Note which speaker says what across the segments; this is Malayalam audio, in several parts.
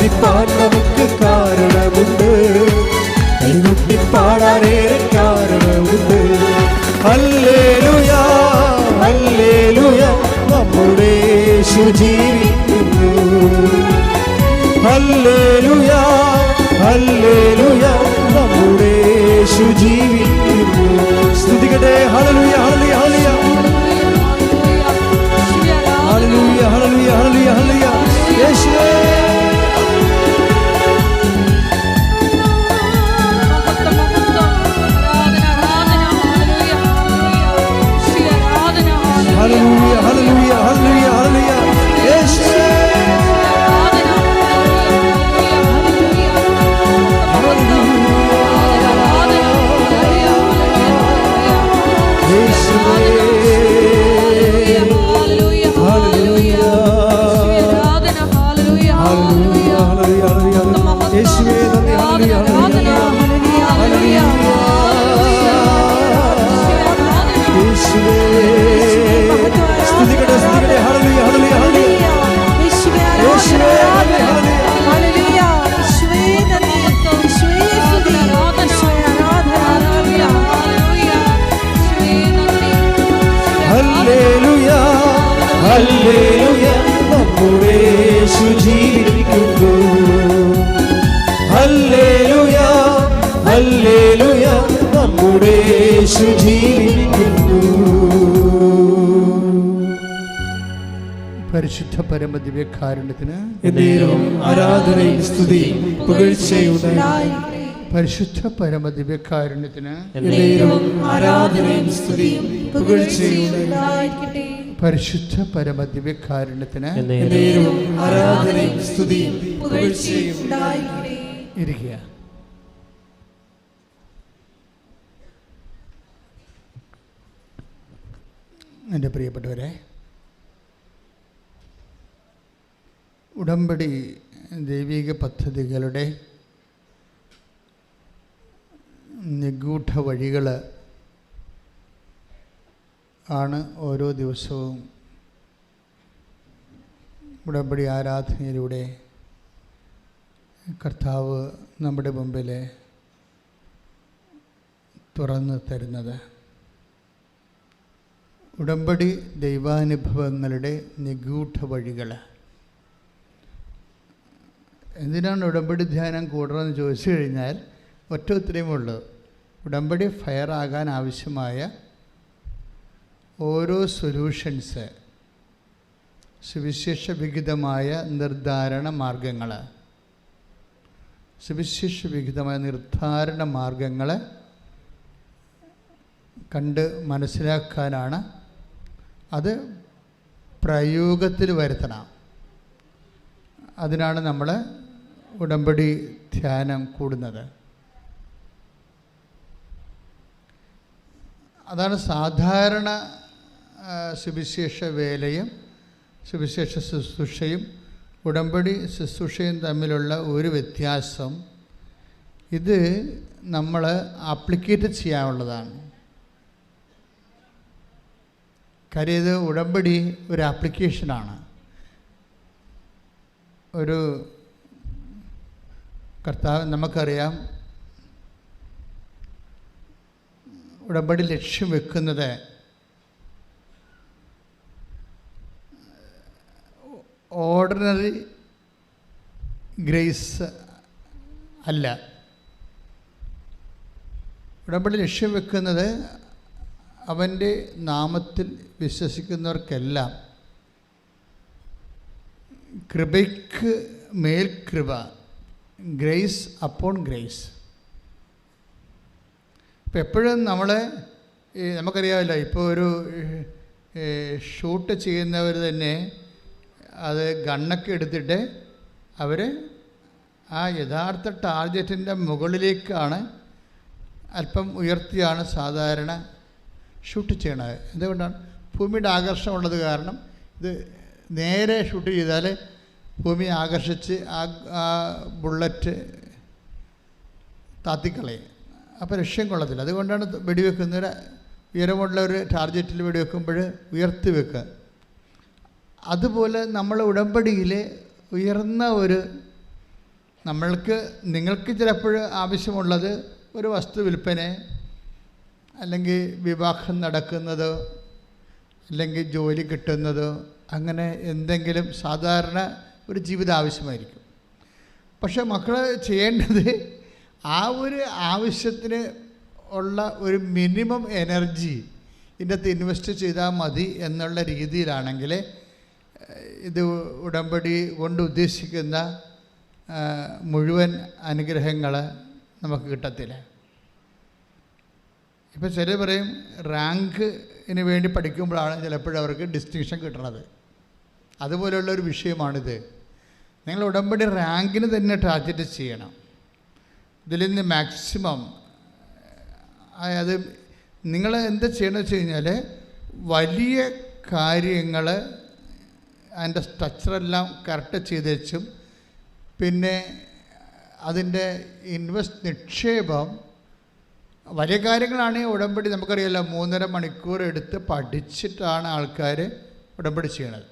Speaker 1: ആരാധിപ്പാൻ നമുക്ക് കാരണമുണ്ട്. കൈകൊട്ടി പാടാനേറെ കാരണമുണ്ട്. ഹല്ലേലൂയ ഹല്ലേലൂയ നമ്മുടെ യേശു ജീവിക്കുന്നു. ഹല്ലേലൂയ ഹല്ലേലൂയ നമ്മുടെ യേശു ജീവിക്കുന്നു. സ്തുതിക്കട്ടെ ഹല്ലേലൂയ ഹല്ലേലൂയ ഹല്ലേലൂയ.
Speaker 2: പരിശുദ്ധ പരമദിവ്യ കാരണത്തിന്
Speaker 1: എന്നേരവും ആരാധനയും സ്തുതിയും പുകഴ്ചയുടെ
Speaker 2: പരിശുദ്ധ പരമദിവ്യ കാരണത്തിന്
Speaker 1: എന്നേരവും ആരാധനയും സ്തുതിയും പുകഴ്ചയുടെ
Speaker 2: പരിശുദ്ധ പരമദിവ്യ കാരണത്തിന്
Speaker 1: എന്നേരവും ആരാധനയും സ്തുതിയും പുകഴ്ചയും
Speaker 2: ഇരിക്കുക. എന്റെ പ്രിയപ്പെട്ടവരെ ഉടമ്പടി ദൈവിക പദ്ധതികളുടെ നിഗൂഢ വഴികൾ ആണ് ഓരോ ദിവസവും ഉടമ്പടി ആരാധനയിലൂടെ കർത്താവ് നമ്മുടെ മുമ്പിൽ തുറന്നു തരുന്നത്. ഉടമ്പടി ദൈവാനുഭവങ്ങളുടെ നിഗൂഢ വഴികൾ. എന്തിനാണ് ഉടമ്പടി ധ്യാനം കൂടണമെന്ന് ചോദിച്ചു കഴിഞ്ഞാൽ ഒറ്റ ഉള്ളൂ ഉടമ്പടി ഫയർ ആകാൻ ആവശ്യമായ ഓരോ സൊല്യൂഷൻസ് സുവിശേഷ വിഹിതമായ നിർദ്ധാരണ മാർഗങ്ങൾ സുവിശേഷ വിഹിതമായ നിർദ്ധാരണ മാർഗങ്ങൾ കണ്ട് മനസ്സിലാക്കാനാണ്. അത് പ്രയോഗത്തിൽ വരുത്തണം. അതിനാണ് നമ്മൾ ഉടമ്പടി ധ്യാനം കൂടുന്നത്. അതാണ് സാധാരണ സുവിശേഷ വേലയും സുവിശേഷ ശുശ്രൂഷയും ഉടമ്പടി ശുശ്രൂഷയും തമ്മിലുള്ള ഒരു വ്യത്യാസം ഇത് നമ്മൾ ആപ്ലിക്കേറ്റ് ചെയ്യാനുള്ളതാണ്. കാര്യം ഇത് ഉടമ്പടി ഒരു ആപ്ലിക്കേഷനാണ്. ഒരു കർത്താവ് നമുക്കറിയാം ഉടമ്പടി ലക്ഷ്യം വെക്കുന്നത് ഓർഡിനറി ഗ്രേസ് അല്ല. ഉടമ്പടി ലക്ഷ്യം വെക്കുന്നത് അവന്റെ നാമത്തിൽ വിശ്വസിക്കുന്നവർക്കെല്ലാം കൃപയ്ക്ക് മേൽ കൃപ ഗ്രേസ് അപ്പോൺ ഗ്രേസ് ഇപ്പം എപ്പോഴും നമ്മൾ ഈ നമുക്കറിയാമല്ലോ ഇപ്പോൾ ഒരു ഷൂട്ട് ചെയ്യുന്നവർ തന്നെ അത് ഗണ്ണൊക്കെ എടുത്തിട്ട് അവർ ആ യഥാർത്ഥ ടാർഗറ്റിന്റെ മുകളിലേക്കാണ് അല്പം ഉയർത്തിയാണ് സാധാരണ ഷൂട്ട് ചെയ്യണത്. എന്തുകൊണ്ടാണ്? ഭൂമിയുടെ ആകർഷണം ഉള്ളത് കാരണം ഇത് നേരെ ഷൂട്ട് ചെയ്താൽ ഭൂമി ആകർഷിച്ച് ആ ബുള്ളറ്റ് താത്തിക്കളയും. അപ്പോൾ ലക്ഷ്യം കൊള്ളത്തില്ല. അതുകൊണ്ടാണ് വെടിവെക്കുന്നവർ ഉയരമുള്ള ഒരു ടാർഗറ്റിൽ വെടിവെക്കുമ്പോൾ ഉയർത്തി വെക്കുക. അതുപോലെ നമ്മൾ ഉടമ്പടിയിൽ ഉയർന്ന ഒരു നമ്മൾക്ക് നിങ്ങൾക്ക് ചിലപ്പോൾ ആവശ്യമുള്ളത് ഒരു വസ്തു വിൽപ്പന അല്ലെങ്കിൽ വിവാഹം നടക്കുന്നതോ അല്ലെങ്കിൽ ജോലി കിട്ടുന്നതോ അങ്ങനെ എന്തെങ്കിലും സാധാരണ ഒരു ജീവിതം ആവശ്യമായിരിക്കും പക്ഷേ മക്കൾ ചെയ്യേണ്ടത് ആ ഒരു ആവശ്യത്തിന് ഉള്ള ഒരു മിനിമം എനർജി ഇതിന്റെ അകത്ത് ഇൻവെസ്റ്റ് ചെയ്താൽ മതി എന്നുള്ള രീതിയിലാണെങ്കിൽ ഇത് ഉടമ്പടി കൊണ്ട് ഉദ്ദേശിക്കുന്ന മുഴുവൻ അനുഗ്രഹങ്ങൾ നമുക്ക് കിട്ടത്തില്ല. ഇപ്പോൾ ചിലർ പറയും റാങ്കിന് വേണ്ടി പഠിക്കുമ്പോഴാണ് ചിലപ്പോഴവർക്ക് ഡിസ്റ്റിങ്ഷൻ കിട്ടണത്. അതുപോലെയുള്ള ഒരു വിഷയമാണിത്. നിങ്ങൾ ഉടമ്പടി റാങ്കിന് തന്നെ ടാർഗറ്റ് ചെയ്യണം. ഇതിൽ നിന്ന് മാക്സിമം അതായത് നിങ്ങൾ എന്താ ചെയ്യണമെന്ന് വെച്ച് കഴിഞ്ഞാൽ വലിയ കാര്യങ്ങൾ അതിന്റെ സ്ട്രക്ചറെല്ലാം കറക്റ്റ് ചെയ്ത് വെച്ചും പിന്നെ അതിന്റെ ഇൻവെസ്റ്റ് നിക്ഷേപം വലിയ കാര്യങ്ങളാണെങ്കിൽ ഉടമ്പടി. നമുക്കറിയാലോ മൂന്നര മണിക്കൂർ എടുത്ത് പഠിച്ചിട്ടാണ് ആൾക്കാർ ഉടമ്പടി ചെയ്യണത്.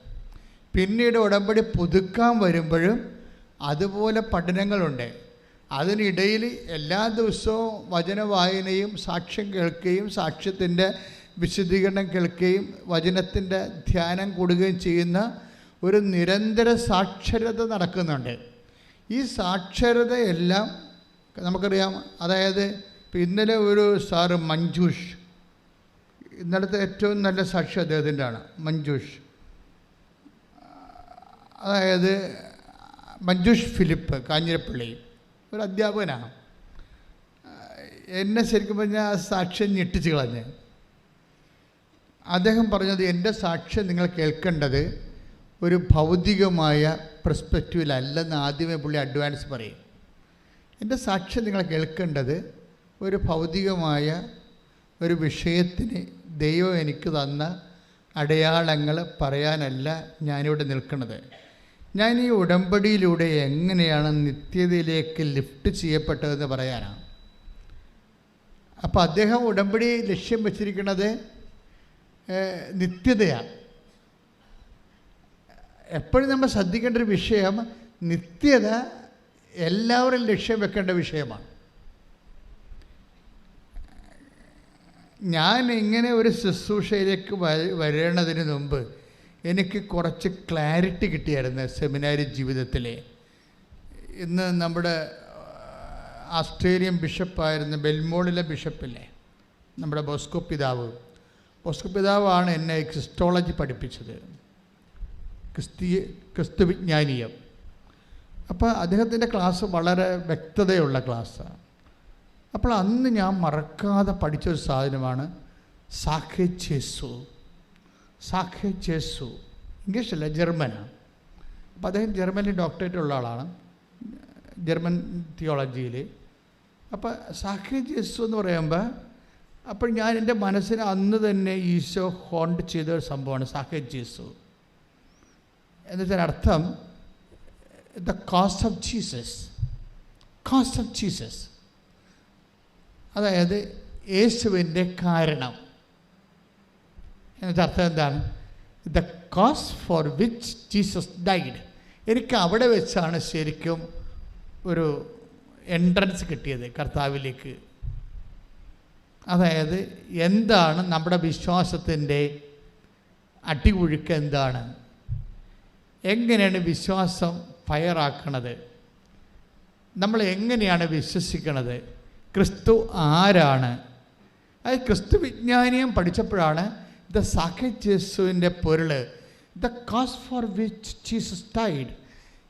Speaker 2: പിന്നീട് ഉടമ്പടി പുതുക്കാൻ വരുമ്പോഴും അതുപോലെ പഠനങ്ങളുണ്ട്. അതിനിടയിൽ എല്ലാ ദിവസവും വചന വായനയും സാക്ഷ്യം കേൾക്കുകയും സാക്ഷ്യത്തിന്റെ വിശദീകരണം കേൾക്കുകയും വചനത്തിന്റെ ധ്യാനം കൂടുകയും ചെയ്യുന്ന ഒരു നിരന്തര സാക്ഷരത നടക്കുന്നുണ്ട്. ഈ സാക്ഷരതയെല്ലാം നമുക്കറിയാം. അതായത് ഇന്നലെ ഒരു സാറ് മഞ്ജൂഷ് ഇന്നലത്തെ ഏറ്റവും നല്ല സാക്ഷി അദ്ദേഹത്തിന്റെ ആണ് മഞ്ജുഷ്. അതായത് മഞ്ജുഷ് ഫിലിപ്പ് കാഞ്ഞിരപ്പള്ളി ഒരു അധ്യാപകനാണ്. എന്നെ ശരിക്കും പറഞ്ഞാൽ സാക്ഷ്യം ഞെട്ടിച്ച് കളഞ്ഞ്. അദ്ദേഹം പറഞ്ഞത് എന്റെ സാക്ഷ്യം നിങ്ങൾ കേൾക്കേണ്ടത് ഒരു ഭൗതികമായ പെർസ്പെക്റ്റീവിലല്ലെന്ന് ആദ്യമേ പുള്ളി അഡ്വാൻസ് പറയും. എന്റെ സാക്ഷ്യം നിങ്ങൾ കേൾക്കേണ്ടത് ഒരു ഭൗതികമായ ഒരു വിഷയത്തിന് ദൈവം എനിക്ക് തന്ന അടയാളങ്ങൾ പറയാനല്ല ഞാനിവിടെ നിൽക്കുന്നത്. ഞാൻ ഈ ഉടമ്പടിയിലൂടെ എങ്ങനെയാണ് നിത്യതയിലേക്ക് ലിഫ്റ്റ് ചെയ്യപ്പെട്ടതെന്ന് പറയാനാണ് അപ്പോൾ അദ്ദേഹം ഉടമ്പടി ലക്ഷ്യം വച്ചിരിക്കുന്നത് നിത്യതയാണ് എപ്പോഴും നമ്മൾ ശ്രദ്ധിക്കേണ്ട ഒരു വിഷയം നിത്യത എല്ലാവരും ലക്ഷ്യം വെക്കേണ്ട വിഷയമാണ്. ഞാൻ ഇങ്ങനെ ഒരു ശുശ്രൂഷയിലേക്ക് വരേണ്ടതിന് മുമ്പ് എനിക്ക് കുറച്ച് ക്ലാരിറ്റി കിട്ടിയായിരുന്നു സെമിനാരി ജീവിതത്തിൽ ഇന്ന് നമ്മുടെ ഓസ്ട്രേലിയൻ ബിഷപ്പായിരുന്ന ബെൽമോളിലെ ബിഷപ്പില്ലേ നമ്മുടെ ബോസ്കോ പിതാവ്. ബോസ്കോ പിതാവാണ് എന്നെ ക്രിസ്റ്റോളജി പഠിപ്പിച്ചത്. ക്രിസ്തീയ ക്രിസ്തു വിജ്ഞാനീയം. അപ്പോൾ അദ്ദേഹത്തിന്റെ ക്ലാസ് വളരെ വ്യക്തതയുള്ള ക്ലാസ്സാണ് അപ്പോൾ അന്ന് ഞാൻ മറക്കാതെ പഠിച്ചൊരു സാധനമാണ് സാഖെ ചേസു സാഖെ ചേസു ഇംഗ്ലീഷല്ല ജർമ്മനാണ് അപ്പോൾ അദ്ദേഹം ജർമ്മനിൽ ഡോക്ടറേറ്റ് ഉള്ള ആളാണ്. ജർമ്മൻ തിയോളജിയിൽ അപ്പോൾ സാഖെ ചേസു എന്ന് പറയുമ്പോൾ അപ്പോൾ ഞാൻ എന്റെ മനസ്സിന് അന്ന് തന്നെ ഈശോ ഹോണ്ട് ചെയ്ത ഒരു സംഭവമാണ് സാഖെ ചേസു എന്നുവെച്ചാൽ അർത്ഥം the cost of Jesus cost of Jesus അതായത് യേശുവിന്റെ കാരണം. എന്നതിന്റെ അർത്ഥം എന്താണ്? The cause for which Jesus died എനിക്ക് അവിടെ വെച്ചാണ് ശരിക്കും ഒരു എൻട്രൻസ് കിട്ടിയത് കർത്താവിലേക്ക്. അതായത് എന്താണ് നമ്മുടെ വിശ്വാസത്തിന്റെ അടികുഴുക്ക് എന്താണ്? എങ്ങനെയാണ് വിശ്വാസം ഫയറാക്കണത്? നമ്മൾ എങ്ങനെയാണ് വിശ്വസിക്കണത്? ക്രിസ്തു ആരാണ്? അത് ക്രിസ്തു വിജ്ഞാനിയും പഠിച്ചപ്പോഴാണ് ദ സാഖ്യജേസുവിന്റെ പൊരുൾ ദ കാസ് ഫോർ വിച്ച് ജീസസ് ടൈഡ്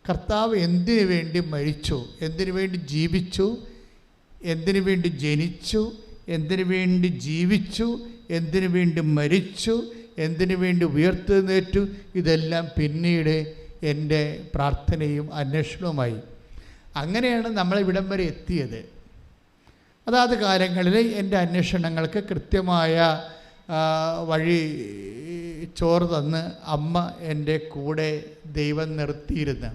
Speaker 2: കർത്താവ് എന്തിനു വേണ്ടി മരിച്ചു എന്തിനു വേണ്ടി ജീവിച്ചു എന്തിനു വേണ്ടി ജനിച്ചു എന്തിനു വേണ്ടി ജീവിച്ചു എന്തിനു വേണ്ടി മരിച്ചു എന്തിനു വേണ്ടി ഉയർത്തെഴുന്നേറ്റു ഇതെല്ലാം പിന്നീട് എന്റെ പ്രാർത്ഥനയും അന്വേഷണവുമായി. അങ്ങനെയാണ് നമ്മൾ ഇവിടം വരെ എത്തിയത്. അതാത് കാലങ്ങളിൽ എന്റെ അന്വേഷണങ്ങൾക്ക് കൃത്യമായ വഴി ചോറ് തന്ന് അമ്മ എന്റെ കൂടെ ദൈവം നിർത്തിയിരുന്നു.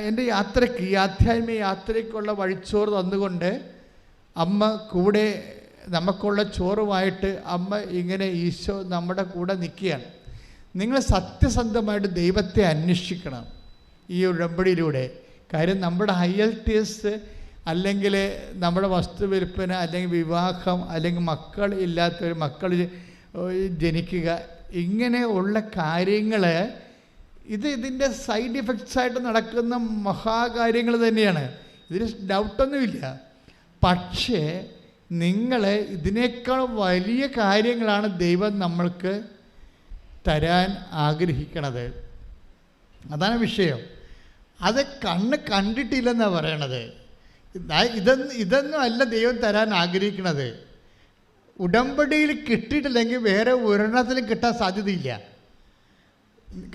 Speaker 2: എന്റെ യാത്രയ്ക്ക് ഈ ആധ്യാത്മിക യാത്രയ്ക്കുള്ള വഴിച്ചോറ് തന്നുകൊണ്ട് അമ്മ കൂടെ നമുക്കുള്ള ചോറുമായിട്ട് അമ്മ ഇങ്ങനെ ഈശോ നമ്മുടെ കൂടെ നിൽക്കുകയാണ്. നിങ്ങൾ സത്യസന്ധമായിട്ട് ദൈവത്തെ അന്വേഷിക്കണം ഈ ഉടമ്പടിയിലൂടെ. കാര്യം നമ്മുടെ ഹയൽറ്റീസ് അല്ലെങ്കിൽ നമ്മുടെ വസ്തു വിൽപ്പന അല്ലെങ്കിൽ വിവാഹം അല്ലെങ്കിൽ മക്കൾ ഇല്ലാത്തവർ മക്കൾ ജനിക്കുക ഇങ്ങനെ ഉള്ള കാര്യങ്ങൾ ഇത് ഇതിന്റെ സൈഡ് ഇഫക്ട്സ് ആയിട്ട് നടക്കുന്ന മഹാകാര്യങ്ങൾ തന്നെയാണ്. ഇതിന് ഡൗട്ടൊന്നുമില്ല. പക്ഷേ നിങ്ങൾ ഇതിനേക്കാൾ വലിയ കാര്യങ്ങളാണ് ദൈവം നമ്മൾക്ക് തരാൻ ആഗ്രഹിക്കണത്. അതാണ് വിഷയം. അത് കണ്ണ് കണ്ടിട്ടില്ലെന്നാണ് പറയണത്. ഇതൊന്നും ഇതൊന്നും അല്ല ദൈവം തരാൻ ആഗ്രഹിക്കണത്. ഉടമ്പടിയിൽ കിട്ടിയിട്ടില്ലെങ്കിൽ വേറെ ഒരെണ്ണത്തിലും കിട്ടാൻ സാധ്യതയില്ല.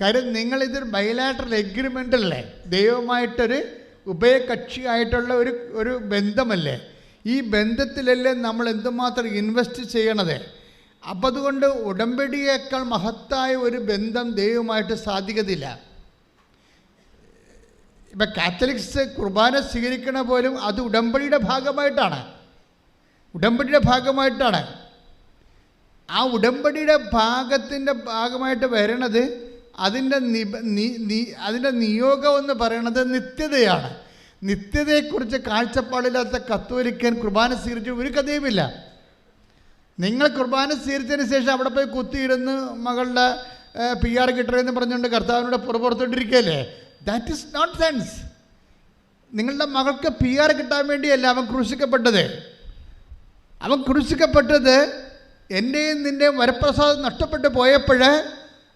Speaker 2: കാര്യം നിങ്ങളിതൊരു ബയലാട്രൽ എഗ്രിമെന്റ് അല്ലേ? ദൈവമായിട്ടൊരു ഉഭയകക്ഷിയായിട്ടുള്ള ഒരു ഒരു ബന്ധമല്ലേ? ഈ ബന്ധത്തിലല്ലേ നമ്മൾ എന്തുമാത്രം ഇൻവെസ്റ്റ് ചെയ്യണത്? അപ്പം അതുകൊണ്ട് ഉടമ്പടിയേക്കാൾ മഹത്തായ ഒരു ബന്ധം ദൈവമായിട്ട് സാധിക്കത്തില്ല. ഇപ്പം കാത്തലിക്സ് കുർബാന സ്വീകരിക്കണ പോലും അത് ഉടമ്പടിയുടെ ഭാഗമായിട്ടാണ്. ഉടമ്പടിയുടെ ഭാഗമായിട്ടാണ്. ആ ഉടമ്പടിയുടെ ഭാഗത്തിന്റെ ഭാഗമായിട്ട് വരണത് അതിന്റെ നിബ അതിന്റെ നിയോഗം എന്ന് പറയണത് നിത്യതയാണ്. നിത്യതയെക്കുറിച്ച് കാഴ്ചപ്പാടില്ലാത്ത കത്തോലിക്കൻ കുർബാന സ്വീകരിച്ച ഒരു കഥയുമില്ല. നിങ്ങൾ കുർബാന സ്വീകരിച്ചതിന് ശേഷം അവിടെ പോയി കുത്തിയിരുന്ന് മകളുടെ പി ആർ കിട്ടണമെന്ന് പറഞ്ഞുകൊണ്ട് കർത്താവിനോട് പുറപുറത്തോണ്ടിരിക്കുകയല്ലേ ദാറ്റ് ഇസ് നോട്ട് സെൻസ് നിങ്ങളുടെ മകൾക്ക് പി ആർ കിട്ടാൻ വേണ്ടിയല്ല അവൻ ക്രൂശിക്കപ്പെട്ടത്? അവൻ ക്രൂശിക്കപ്പെട്ടത് എന്റെയും നിന്റെയും വരപ്രസാദം നഷ്ടപ്പെട്ടു പോയപ്പോൾ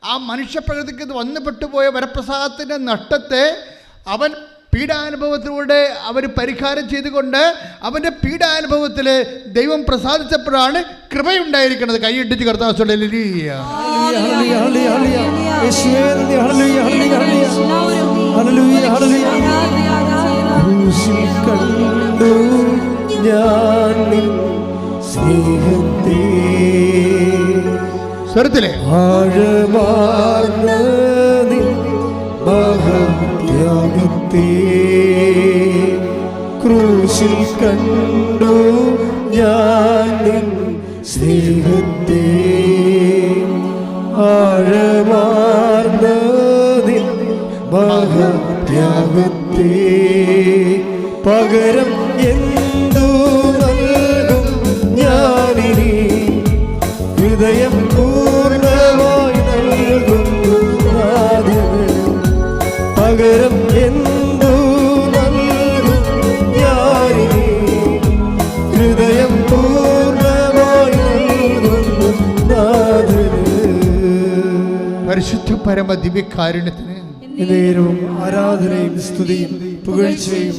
Speaker 2: ആ മനുഷ്യപ്രകൃതിക്ക് ഇത് വന്നുപെട്ടു പോയ വരപ്രസാദത്തിന്റെ നഷ്ടത്തെ അവൻ പീഡാനുഭവത്തിലൂടെ അവർ പരിഹാരം ചെയ്തുകൊണ്ട് അവന്റെ പീഡാനുഭവത്തിൽ ദൈവം പ്രസാദിച്ചപ്പോഴാണ് കൃപയുണ്ടായിരിക്കുന്നത്. കൈയിട്ടിച്ച് കർത്താവ്
Speaker 1: ഹല്ലേലൂയ, കണ്ടു ഞാൻ സ്നേഹത്തെ.
Speaker 2: സ്വരത്തിലെ.
Speaker 1: ആഴമാർന്ന നിൻ മഹത്യാഗത്തെ. ക്രൂശിൽ കണ്ടു ഞാൻ
Speaker 2: പരമ ദിവ്യകാരുണ്യത്തിന്
Speaker 1: നേരവും ആരാധനയും സ്തുതിയും പുകഴ്ചയും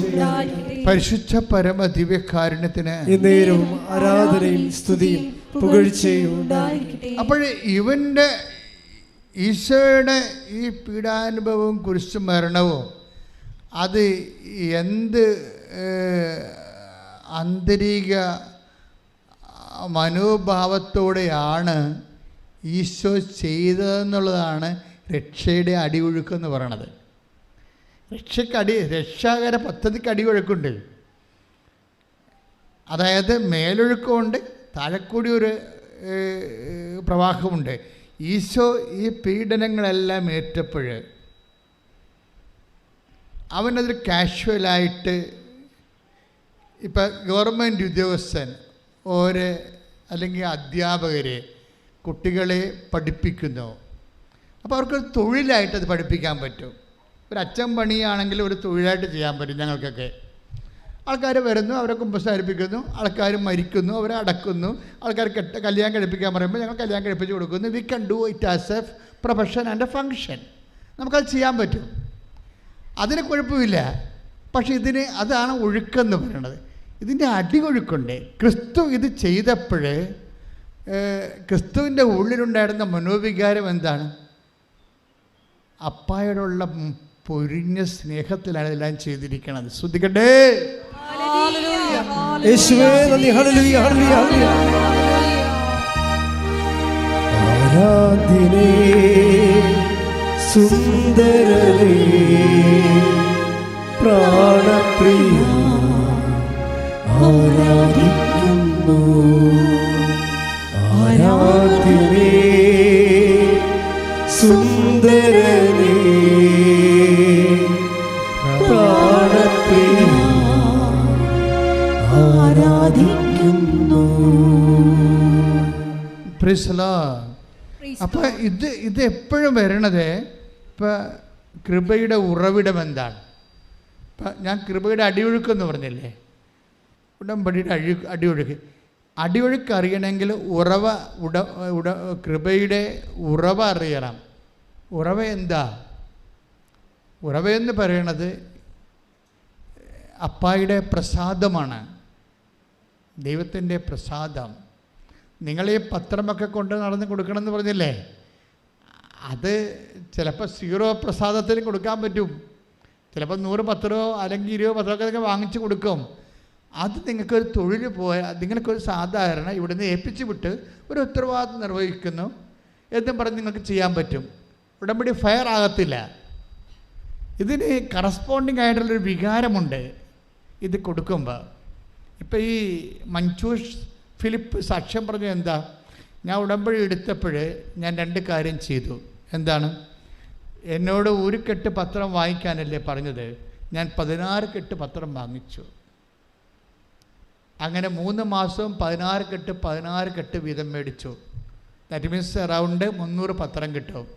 Speaker 2: പരിശുദ്ധ പരമ ദിവ്യകാരുണ്യത്തിന്
Speaker 1: നേരവും ആരാധനയും സ്തുതിയും പുകഴ്ചയും
Speaker 2: അപ്പോൾ ഇവന്റെ ഈശോയുടെ ഈ പീഡാനുഭവവും കുരിശു മരണവും അത് എന്ത് ആന്തരിക മനോഭാവത്തോടെയാണ് ഈശോ ചെയ്തതെന്നുള്ളതാണ് രക്ഷയുടെ അടിയൊഴുക്ക് എന്ന് പറയണത്. രക്ഷക്കടി രക്ഷാകര പദ്ധതിക്ക് അടിയൊഴുക്കുണ്ട്. അതായത് മേലൊഴുക്കമുണ്ട് താഴെക്കൂടി ഒരു പ്രവാഹമുണ്ട്. ഈശോ ഈ പീഡനങ്ങളെല്ലാം ഏറ്റപ്പോൾ അവനതിൽ കാഷ്വലായിട്ട് ഇപ്പം ഗവൺമെന്റ് ഉദ്യോഗസ്ഥൻ ഓര് അല്ലെങ്കിൽ അധ്യാപകർ കുട്ടികളെ പഠിപ്പിക്കുന്നു. അപ്പോൾ അവർക്ക് തൊഴിലായിട്ട് അത് പഠിപ്പിക്കാൻ പറ്റും. ഒരു അച്ഛൻ പണിയാണെങ്കിൽ ഒരു തൊഴിലായിട്ട് ചെയ്യാൻ പറ്റും ഞങ്ങൾക്കൊക്കെ. ആൾക്കാർ വരുന്നു അവരെ കുമ്പസാരിപ്പിക്കുന്നു ആൾക്കാർ മരിക്കുന്നു അവരെ അടക്കുന്നു ആൾക്കാർ കെട്ട കല്യാണം കഴിപ്പിക്കാൻ പറയുമ്പോൾ ഞങ്ങൾ കല്യാണം കഴിപ്പിച്ച് കൊടുക്കുന്നു. We can do it as a profession and a function നമുക്കത് ചെയ്യാൻ പറ്റും. അതിന് കുഴപ്പമില്ല. പക്ഷേ ഇതിന് അതാണ് ഒഴുക്കെന്ന് പറയുന്നത്. ഇതിന്റെ അടിയൊഴുക്കുണ്ട്. ക്രിസ്തു ഇത് ചെയ്തപ്പോൾ ക്രിസ്തുവിന്റെ ഉള്ളിലുണ്ടായിരുന്ന മനോവികാരം എന്താണ്? അപ്പായോടുള്ള പൊരിഞ്ഞ സ്നേഹത്തിലാണ് ഇതെല്ലാം ചെയ്തിരിക്കണത്. ശ്രദ്ധിക്കട്ടെ.
Speaker 1: പ്രാണപ്രിയ ആരാധിക്കുന്നു. ആരാധിനേ സുന്ദരനേ.
Speaker 3: Praise
Speaker 2: ഇത് ഇത് എപ്പോഴും വരണത് ഇപ്പൊ കൃപയുടെ ഉറവിടം എന്താണ്? ഇപ്പം ഞാൻ കൃപയുടെ അടിയൊഴുക്കെന്ന് പറഞ്ഞില്ലേ? ഉടമ്പടിയുടെ അഴി അടിയൊഴുക്ക്. അടിയൊഴുക്ക് അറിയണമെങ്കിൽ ഉറവ ഉട ഉട കൃപയുടെ ഉറവ അറിയണം. ഉറവ എന്താ? ഉറവയെന്ന് പറയണത് അപ്പായുടെ പ്രസാദമാണ്. ദൈവത്തിന്റെ പ്രസാദം. നിങ്ങൾ ഈ പത്രമൊക്കെ കൊണ്ട് നടന്ന് കൊടുക്കണമെന്ന് പറഞ്ഞില്ലേ? അത് ചിലപ്പോൾ സീറോ പ്രസാദത്തിന് കൊടുക്കാൻ പറ്റും. ചിലപ്പോൾ നൂറ് പത്രമോ അല്ലെങ്കിൽ ഇരുപത് പത്രമൊക്കെ വാങ്ങിച്ച് കൊടുക്കും. അത് നിങ്ങൾക്കൊരു തൊഴിൽ പോയാൽ നിങ്ങൾക്കൊരു സാധാരണ ഇവിടുന്ന് ഏൽപ്പിച്ചു വിട്ട് ഒരു ഉത്തരവാദിത്വം നിർവഹിക്കുന്നു എന്നും പറഞ്ഞ് നിങ്ങൾക്ക് ചെയ്യാൻ പറ്റും. ഉടമ്പടി ഫയർ ആകത്തില്ല. ഇതിന് കറസ്പോണ്ടിങ് ആയിട്ടുള്ളൊരു വികാരമുണ്ട് ഇത് കൊടുക്കുമ്പോൾ ഇപ്പം ഈ മഞ്ജൂഷ് ഫിലിപ്പ് സാക്ഷ്യം പറഞ്ഞത് എന്താ? ഞാൻ ഉടമ്പടി എടുത്തപ്പോൾ ഞാൻ രണ്ട് കാര്യം ചെയ്തു. എന്താണ്? എന്നോട് ഒരു കെട്ട് പത്രം വാങ്ങിക്കാനല്ലേ പറഞ്ഞത്? ഞാൻ പതിനാറ് കെട്ട് പത്രം വാങ്ങിച്ചു. അങ്ങനെ മൂന്ന് മാസവും പതിനാറ് കെട്ട് പതിനാറ് കെട്ട് വീതം മേടിച്ചു. ദാറ്റ് മീൻസ് അറൗണ്ട് മുന്നൂറ് പത്രം കിട്ടും.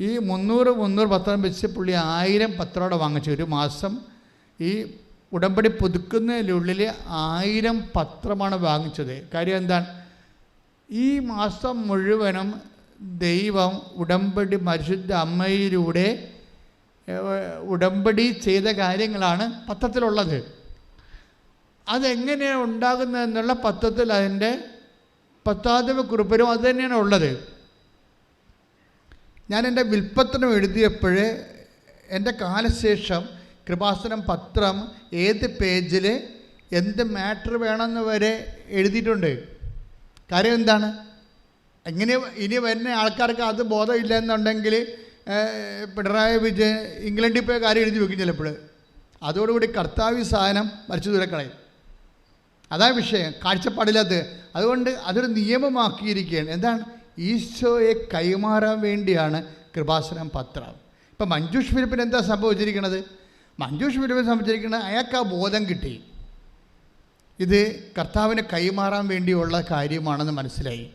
Speaker 2: ഈ മുന്നൂറ് മുന്നൂറ് പത്രം വെച്ച് പുള്ളി ആയിരം പത്രോടെ വാങ്ങിച്ചു. ഒരു മാസം ഈ ഉടമ്പടി പുതുക്കുന്നതിനുള്ളിൽ ആയിരം പത്രമാണ് വാങ്ങിച്ചത്. കാര്യം എന്താണ്? ഈ മാസം മുഴുവനും ദൈവം ഉടമ്പടി പരിശുദ്ധ അമ്മയിലൂടെ ഉടമ്പടി ചെയ്ത കാര്യങ്ങളാണ് പത്രത്തിലുള്ളത്. അതെങ്ങനെയാണ് ഉണ്ടാകുന്നതെന്നുള്ള പത്രത്തിൽ അതിന്റെ പത്താതിമ കുറിപ്പിലും അത് തന്നെയാണ് ഉള്ളത്. ഞാൻ എന്റെ വിൽപ്പത്രം എഴുതിയപ്പോൾ എന്റെ കാലശേഷം കൃപാസനം പത്രം ഏത് പേജിൽ എന്ത് മാറ്റർ വേണമെന്ന് വരെ എഴുതിയിട്ടുണ്ട്. കാര്യം എന്താണ്? എങ്ങനെ ഇനി വരുന്ന ആൾക്കാർക്ക് അത് ബോധമില്ല എന്നുണ്ടെങ്കിൽ പിണറായി വിജയൻ ഇംഗ്ലണ്ടിൽ പോയ കാര്യം എഴുതി വെക്കും ചിലപ്പോൾ. അതോടുകൂടി കർത്താവി സാധനം മരിച്ചു ദൂരക്കളയും. അതാ വിഷയം. കാഴ്ചപ്പാടില്ലാത്ത. അതുകൊണ്ട് അതൊരു നിയമമാക്കിയിരിക്കുകയാണ്. എന്താണ്? ഈശോയെ കൈമാറാൻ വേണ്ടിയാണ് കൃപാസനം പത്രം. ഇപ്പം മഞ്ജുഷ് ഫിലിപ്പിന് എന്താ സംഭവിച്ചിരിക്കുന്നത് മഞ്ജുഷ് ഫിലിപ്പിന് സംബന്ധിച്ചിരിക്കുന്ന അയാൾക്ക് ആ ബോധം കിട്ടി. ഇത് കർത്താവിനെ കൈമാറാൻ വേണ്ടിയുള്ള കാര്യമാണെന്ന് മനസ്സിലായി.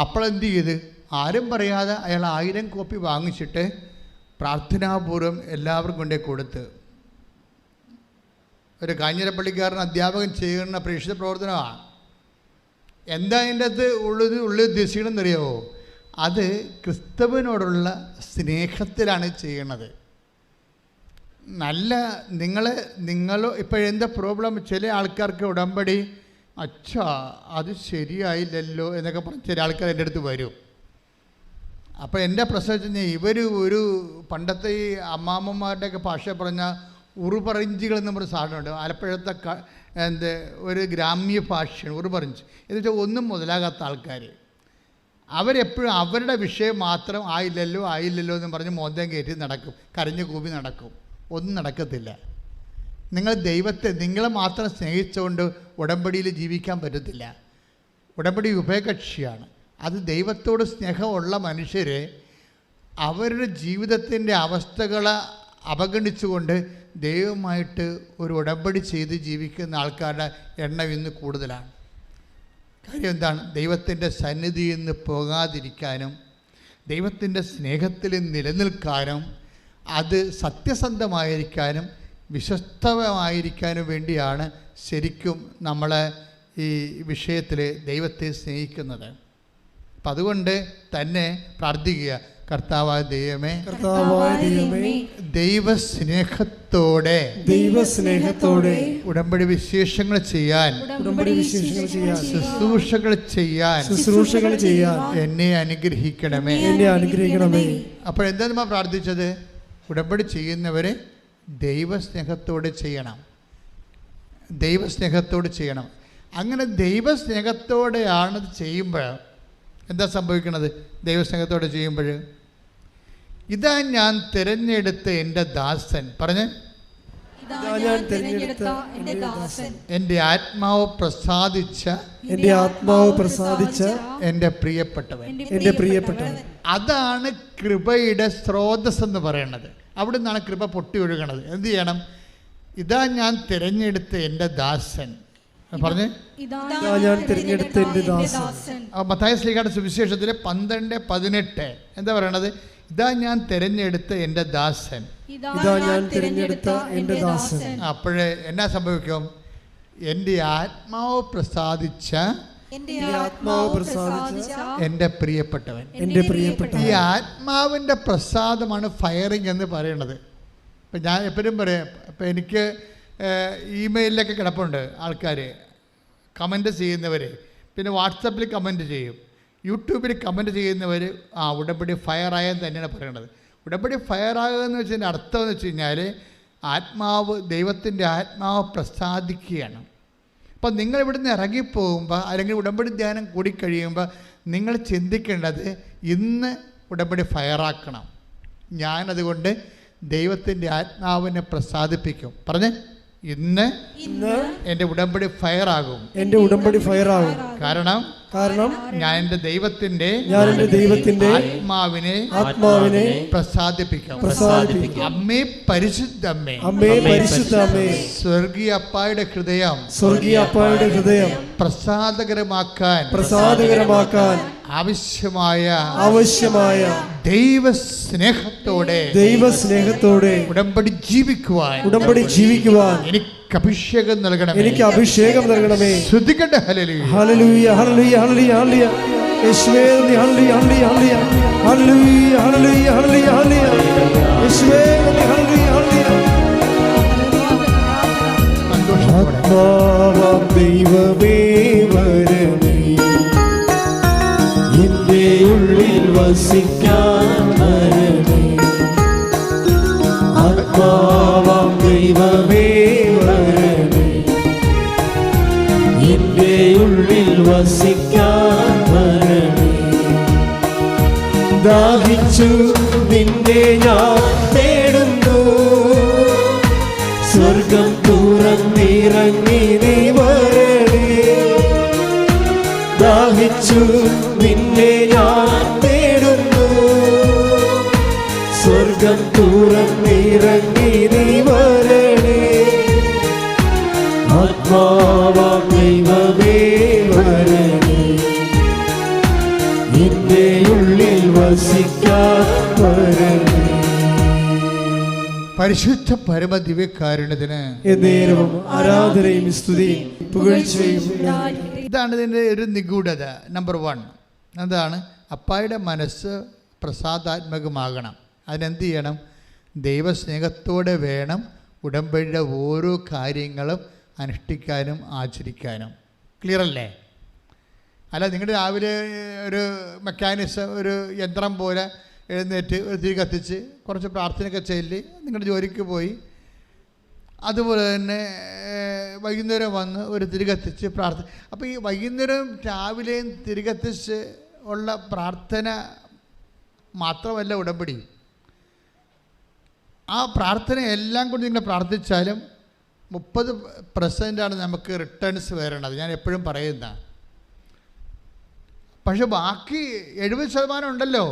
Speaker 2: അപ്പോഴെന്ത് ചെയ്ത്? ആരും പറയാതെ അയാൾ ആയിരം കോപ്പി വാങ്ങിച്ചിട്ട് പ്രാർത്ഥനാപൂർവം എല്ലാവർക്കും കൊണ്ടേ കൊടുത്ത്. ഒരു കാഞ്ഞിരപ്പള്ളിക്കാരൻ അധ്യാപകൻ ചെയ്യുന്ന പ്രേക്ഷിത പ്രവർത്തനമാണ് എന്താ അതിന്റെ അകത്ത് ഉള്ളത് ഉള്ളിൽ ഉദ്ദേശിക്കണമെന്നറിയാമോ അത് ക്രിസ്തുവിനോടുള്ള സ്നേഹത്തിലാണ് ചെയ്യണത് നല്ല നിങ്ങൾ നിങ്ങൾ ഇപ്പോഴെന്താ പ്രോബ്ലം ചില ആൾക്കാർക്ക് ഉടമ്പടി അച്ഛാ അത് ശരിയായില്ലല്ലോ എന്നൊക്കെ പറഞ്ഞ് ചില ആൾക്കാർ എന്റെ അടുത്ത് വരും. അപ്പോൾ എന്റെ പ്രശ്നം വെച്ച് കഴിഞ്ഞാൽ ഇവർ ഒരു പണ്ടത്തെ ഈ അമ്മാമ്മമാരുടെയൊക്കെ ഭാഷ പറഞ്ഞ ഉറുപറിഞ്ചികൾ എന്ന് പറഞ്ഞ സാധനമുണ്ട്. ആലപ്പുഴത്തെ ക എന്ത് ഒരു ഗ്രാമ്യ ഭാഷയാണ് ഉറുപറിഞ്ച്. എന്ന് വെച്ചാൽ ഒന്നും മുതലാകാത്ത ആൾക്കാർ അവരെപ്പോഴും അവരുടെ വിഷയം മാത്രം ആയില്ലല്ലോ ആയില്ലല്ലോ എന്ന് പറഞ്ഞ് മോന്തം കയറ്റി നടക്കും. കരഞ്ഞു കൂപി നടക്കും. ഒന്നും നടക്കത്തില്ല. നിങ്ങൾ ദൈവത്തെ നിങ്ങളെ മാത്രം സ്നേഹിച്ചുകൊണ്ട് ഉടമ്പടിയിൽ ജീവിക്കാൻ പറ്റത്തില്ല. ഉടമ്പടി ഉഭയകക്ഷിയാണ്. അത് ദൈവത്തോട് സ്നേഹമുള്ള മനുഷ്യർ അവരുടെ ജീവിതത്തിന്റെ അവസ്ഥകളെ അവഗണിച്ചുകൊണ്ട് ദൈവമായിട്ട് ഒരു ഉടമ്പടി ചെയ്ത് ജീവിക്കുന്ന ആൾക്കാരുടെ എണ്ണം ഇന്ന് കൂടുതലാണ്. കാര്യം എന്താണ്? ദൈവത്തിന്റെ സന്നിധിയിൽ നിന്ന് പോകാതിരിക്കാനും ദൈവത്തിന്റെ സ്നേഹത്തിൽ നിലനിൽക്കാനും അത് സത്യസന്ധമായിരിക്കാനും വിശ്വസ്തമായിരിക്കാനും വേണ്ടിയാണ് ശരിക്കും നമ്മളെ ഈ വിഷയത്തിൽ ദൈവത്തെ സ്നേഹിക്കുന്നത്. അപ്പം അതുകൊണ്ട് തന്നെ പ്രാർത്ഥിക്കുക. കർത്താവായ ദൈവമേ ദൈവസ്നേഹത്തോടെ
Speaker 1: ദൈവസ്നേഹത്തോടെ
Speaker 2: ഉടമ്പടി വിശേഷങ്ങൾ ചെയ്യാൻ
Speaker 1: ഉടമ്പടി വിശേഷങ്ങൾ ചെയ്യാൻ
Speaker 2: ശുശ്രൂഷകൾ ചെയ്യാൻ
Speaker 1: ശുശ്രൂഷകൾ ചെയ്യാൻ
Speaker 2: എന്നെ അനുഗ്രഹിക്കണമേ.
Speaker 1: എന്നെ അനുഗ്രഹിക്കണമേ.
Speaker 2: അപ്പോൾ എന്താ നമ്മൾ പ്രാർത്ഥിച്ചത്? ഉടമ്പടി ചെയ്യുന്നവരെ ദൈവസ്നേഹത്തോടെ ചെയ്യണം. ദൈവസ്നേഹത്തോട് ചെയ്യണം. അങ്ങനെ ദൈവസ്നേഹത്തോടെയാണ് ചെയ്യുമ്പോൾ എന്താ സംഭവിക്കുന്നത്? ദൈവസ്നേഹത്തോടെ ചെയ്യുമ്പോൾ ഇതാ ഞാൻ തിരഞ്ഞെടുത്ത എന്റെ ദാസൻ. പറഞ്ഞ്.
Speaker 3: ഇതാ ഞാൻ തിരഞ്ഞെടുത്ത എന്റെ ദാസൻ.
Speaker 2: എന്റെ ആത്മാവ് പ്രസാദിച്ച
Speaker 1: എന്റെ ആത്മാവ് പ്രസാദിച്ച
Speaker 2: എന്റെ പ്രിയപ്പെട്ടവൻ.
Speaker 1: എന്റെ പ്രിയപ്പെട്ടവൻ.
Speaker 2: അതാണ് കൃപയുടെ സ്രോതസ് എന്ന് പറയുന്നത്. അവിടെ നിന്നാണ് കൃപ പൊട്ടി ഒഴുകണത് എന്ത് ചെയ്യണം? ഇതാ ഞാൻ തിരഞ്ഞെടുത്ത എന്റെ ദാസൻ. പറഞ്ഞേ?
Speaker 1: ഞാൻ തിരഞ്ഞെടുത്ത എന്റെ ദാസൻ.
Speaker 2: മത്തായ ശ്രീകാട് സുവിശേഷത്തിലെ പന്ത്രണ്ട് പതിനെട്ട്. എന്താ പറയണത്? ഇതാ ഞാൻ തിരഞ്ഞെടുത്ത എന്റെ ദാസൻ.
Speaker 1: ഇതാ ഞാൻ തിരഞ്ഞെടുത്ത എന്റെ ദാസൻ.
Speaker 2: അപ്പോഴേ എന്നാ സംഭവിക്കും?
Speaker 3: എന്റെ
Speaker 1: ആത്മാവ് പ്രസാദിച്ച
Speaker 2: എന്റെ പ്രിയപ്പെട്ടവൻ.
Speaker 1: എന്റെ പ്രിയപ്പെട്ട
Speaker 2: ഈ ആത്മാവിന്റെ പ്രസാദമാണ് ഫയറിംഗ് എന്ന് പറയുന്നത് ഇപ്പം ഞാൻ എപ്പോഴും പറയാം ഇപ്പം എനിക്ക് ഇമെയിലൊക്കെ കിടപ്പുണ്ട് ആൾക്കാർ കമന്റ് ചെയ്യുന്നവർ പിന്നെ വാട്സപ്പിൽ കമന്റ് ചെയ്യും. യൂട്യൂബിൽ കമന്റ് ചെയ്യുന്നവർ ആ ഉടമ്പടി ഫയറായെന്ന് തന്നെയാണ് പറയണത്. ഉടമ്പടി ഫയറാകുക എന്ന് വെച്ചതിന്റെ അർത്ഥം എന്ന് വെച്ച് കഴിഞ്ഞാൽ ആത്മാവ് ദൈവത്തിന്റെ ആത്മാവ് പ്രസാദിക്കുകയാണ്. അപ്പം നിങ്ങൾ ഇവിടുന്ന് ഇറങ്ങിപ്പോകുമ്പോൾ അല്ലെങ്കിൽ ഉടമ്പടി ധ്യാനം കൂടിക്കഴിയുമ്പോൾ നിങ്ങൾ ചിന്തിക്കേണ്ടത് ഇന്ന് ഉടമ്പടി ഫയറാക്കണം. ഞാനതുകൊണ്ട് ദൈവത്തിന്റെ ആത്മാവിനെ പ്രസാദിപ്പിക്കും. പറഞ്ഞേ? ഇന്ന്
Speaker 1: ഇന്ന്
Speaker 2: എന്റെ ഉടമ്പടി ഫയറാകും.
Speaker 1: എന്റെ ഉടമ്പടി ഫയറാകും.
Speaker 2: കാരണം
Speaker 1: കാരണം
Speaker 2: ഞാൻ എന്റെ ദൈവത്തിന്റെ
Speaker 1: ഞാൻ എന്റെ ദൈവത്തിന്റെ
Speaker 2: ആത്മാവിനെ
Speaker 1: ആത്മാവിനെ
Speaker 2: പ്രസാദിപ്പിക്കാം.
Speaker 1: പ്രസാദിപ്പിക്കാം.
Speaker 2: അമ്മേ പരിശുദ്ധമ്മേ
Speaker 1: അമ്മേ പരിശുദ്ധ അമ്മേ.
Speaker 2: സ്വർഗീയ അപ്പായുടെ ഹൃദയം
Speaker 1: സ്വർഗീയ അപ്പായുടെ ഹൃദയം
Speaker 2: പ്രസാദകരമാക്കാൻ
Speaker 1: പ്രസാദകരമാക്കാൻ
Speaker 2: ആവശ്യമായ
Speaker 1: ആവശ്യമായ
Speaker 2: ദൈവസ്നേഹത്തോടെ
Speaker 1: ദൈവസ്നേഹത്തോടെ
Speaker 2: ഉടമ്പടി ജീവിക്കുവാൻ
Speaker 1: ഉടമ്പടി ജീവിക്കുവാൻ
Speaker 2: എനിക്ക് അഭിഷേകം നൽകണം
Speaker 1: എനിക്ക് അഭിഷേകം നൽകണമേ.
Speaker 2: ശ്രദ്ധിക്കട്ടെ ഹലലി
Speaker 1: ഹല്ലേലൂയ ഹല്ലേലൂയ ഹല്ലേലൂയ ഹല്ലേലൂയ. യേശുവേ ഹല്ലേലൂയ hallelujah hallelujah. Hallelujah hallelujah hallelujah ഹല്ലേലൂയ. യേശുവേ നന്ദി ഹല്ലേലൂയ ഹല്ലേലൂയ. ആത്മാവാം ദൈവമേ വരണേ എന്റെ ഉള്ളിൽ വസിക്കാൻ വരണേ ആത്മാവാം ദൈവമേ ദാഹിച്ചു നിന്റെ ഞാൻ തേടുന്നു സ്വർഗം തുറന്നിറങ്ങി നീ വരണി. ദാഹിച്ചു നിന്നെ ഞാൻ തേടുന്നു സ്വർഗം തുറന്നിറങ്ങി
Speaker 2: പരിശുദ്ധ പരമ ദിവ്യകാരുണ്യത്തിന്
Speaker 1: എന്നേരവും ആരാധനയും സ്തുതിയും പുകഴ്ചയും.
Speaker 2: ഇതാണ് ഇതിന്റെ ഒരു നിഗൂഢത നമ്പർ വൺ എന്താണ്? അപ്പായുടെ മനസ്സ് പ്രസാദാത്മകമാകണം. അതിനെന്ത് ചെയ്യണം? ദൈവസ്നേഹത്തോടെ വേണം ഉടമ്പടിയുടെ ഓരോ കാര്യങ്ങളും അനുഷ്ഠിക്കാനും ആചരിക്കാനും. ക്ലിയർ അല്ലേ? അല്ല നിങ്ങൾ രാവിലെ ഒരു മെക്കാനിസം ഒരു യന്ത്രം പോലെ എഴുന്നേറ്റ് ഒരു തിരി കത്തിച്ച് കുറച്ച് പ്രാർത്ഥനയൊക്കെ ചൊല്ലി നിങ്ങളുടെ ജോലിക്ക് പോയി. അതുപോലെ തന്നെ വൈകുന്നേരം വന്ന് ഒരു തിരി കത്തിച്ച് പ്രാർത്ഥന അപ്പോൾ ഈ വൈകുന്നേരം രാവിലെയും തിരി കത്തിച്ച് ഉള്ള പ്രാർത്ഥന മാത്രമല്ല ഉടമ്പടി. ആ പ്രാർത്ഥന എല്ലാം കൊണ്ട് നിങ്ങൾ പ്രാർത്ഥിച്ചാലും മുപ്പത് പെർസെന്റാണ് നമുക്ക് റിട്ടേൺസ് വരേണ്ടത്. ഞാൻ എപ്പോഴും പറയുന്ന പക്ഷെ ബാക്കി എഴുപത് ശതമാനം ഉണ്ടല്ലോ.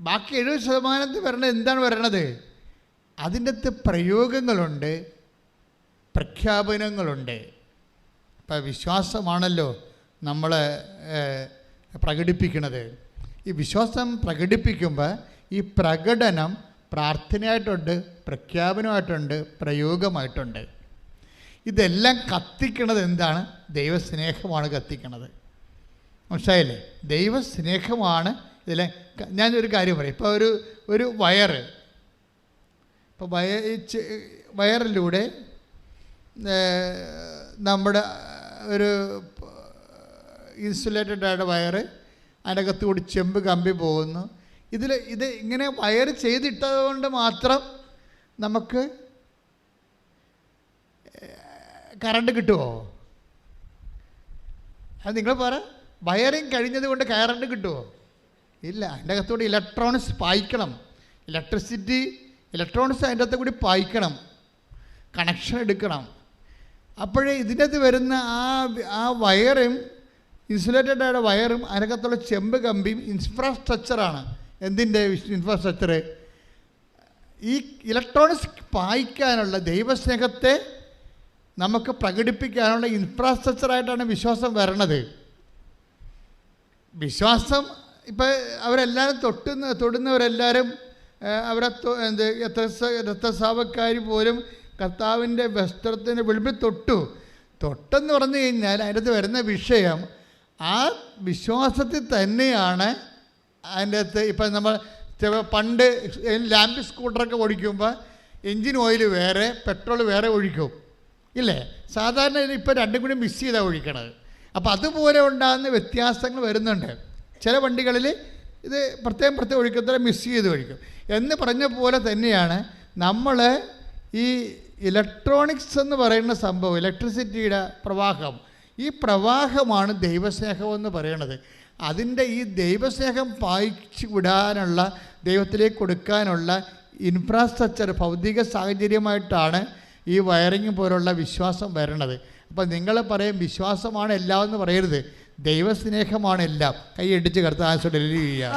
Speaker 2: ബാക്കി എഴുപത് ശതമാനത്തിൽ വരണത് എന്താണ് വരണത് അതിന്റെ അകത്ത് പ്രയോഗങ്ങളുണ്ട് പ്രഖ്യാപനങ്ങളുണ്ട്. ഇപ്പം വിശ്വാസമാണല്ലോ നമ്മൾ പ്രകടിപ്പിക്കുന്നത് ഈ വിശ്വാസം പ്രകടിപ്പിക്കുമ്പോൾ ഈ പ്രകടനം പ്രാർത്ഥനയായിട്ടുണ്ട് പ്രഖ്യാപനമായിട്ടുണ്ട് പ്രയോഗമായിട്ടുണ്ട്. ഇതെല്ലാം കത്തിക്കണത് എന്താണ്? ദൈവസ്നേഹമാണ് കത്തിക്കണത്. മനസ്സിലായില്ലേ? ദൈവസ്നേഹമാണ് ഇതിലെ ഞാനൊരു കാര്യം പറയാം. ഇപ്പോൾ ഒരു ഒരു വയറ്. ഇപ്പോൾ വയ വയറിലൂടെ നമ്മുടെ ഒരു ഇൻസുലേറ്റഡ് ആയിട്ട് വയറ് അതിനകത്ത് കൂടി ചെമ്പ് കമ്പി പോകുന്നു. ഇതിൽ ഇത് ഇങ്ങനെ വയർ ചെയ്തിട്ടത് കൊണ്ട് മാത്രം നമുക്ക് കറണ്ട് കിട്ടുമോ അത് നിങ്ങൾ പറ. വയറിങ് കഴിഞ്ഞത് കൊണ്ട് കറണ്ട് കിട്ടുമോ ഇല്ല അതിന്റെ അകത്തുകൂടി ഇലക്ട്രോണിക്സ് പായിക്കണം. ഇലക്ട്രിസിറ്റി ഇലക്ട്രോണിക്സ് അതിന്റെ അകത്ത് കൂടി പായിക്കണം. കണക്ഷൻ എടുക്കണം. അപ്പോഴേ ഇതിന്റെ അകത്ത് വരുന്ന ആ ആ വയറും ഇൻസുലേറ്റഡ് ആയ വയറും അതിനകത്തുള്ള ചെമ്പ് കമ്പിയും ഇൻഫ്രാസ്ട്രക്ചറാണ് എന്തിന്റെ ഇൻഫ്രാസ്ട്രക്ചർ ഈ ഇലക്ട്രോണിക്സ് പായിക്കാനുള്ള ദൈവസ്നേഹത്തെ നമുക്ക് പ്രകടിപ്പിക്കാനുള്ള ഇൻഫ്രാസ്ട്രക്ചറായിട്ടാണ് വിശ്വാസം വരണത്. വിശ്വാസം ഇപ്പം അവരെല്ലാവരും തൊട്ടുന്ന തൊടുന്നവരെല്ലാവരും അവരെ എന്ത് എത്ര രക്തസാവക്കാർ പോലും കർത്താവിന്റെ വസ്ത്രത്തിന് വിളിമ്പിൽ തൊട്ടു. തൊട്ടെന്ന് പറഞ്ഞു കഴിഞ്ഞാൽ അതിനകത്ത് വരുന്ന വിഷയം ആ വിശ്വാസത്തിൽ തന്നെയാണ് അതിന്റെ അകത്ത് ഇപ്പം നമ്മൾ പണ്ട് ലാമ്പ് സ്കൂട്ടറൊക്കെ ഓടിക്കുമ്പോൾ എൻജിൻ ഓയിൽ വേറെ പെട്രോൾ വേറെ ഒഴിക്കും. ഇല്ലേ? സാധാരണ ഇപ്പോൾ രണ്ടും കൂടി മിക്സ് ചെയ്താണ് ഒഴിക്കണത്. അപ്പോൾ അതുപോലെ ഉണ്ടാകുന്ന വ്യത്യാസങ്ങൾ വരുന്നുണ്ട്. ചില വണ്ടികളിൽ ഇത് പ്രത്യേകം പ്രത്യേകം ഒഴിക്കത്തില്ല മിസ് ചെയ്ത് ഒഴിക്കും എന്ന് പറഞ്ഞ പോലെ തന്നെയാണ് നമ്മൾ ഈ ഇലക്ട്രോണിക്സ് എന്ന് പറയുന്ന സംഭവം ഇലക്ട്രിസിറ്റിയുടെ പ്രവാഹം ഈ പ്രവാഹമാണ് ദൈവസ്നേഹം എന്ന് പറയണത്. അതിന്റെ ഈ ദൈവസ്നേഹം പായിച്ചു വിടാനുള്ള ദൈവത്തിലേക്ക് കൊടുക്കാനുള്ള ഇൻഫ്രാസ്ട്രക്ചർ ഭൗതിക സാഹചര്യമായിട്ടാണ് ഈ വയറിങ് പോലുള്ള വിശ്വാസം വരണത്. അപ്പം നിങ്ങൾ പറയും വിശ്വാസമാണ് എല്ലാം എന്ന് പറയരുത്. ദൈവസ്നേഹമാണ് എല്ലാം. കൈയടിച്ച് കർത്താശോടെ ചെയ്യുക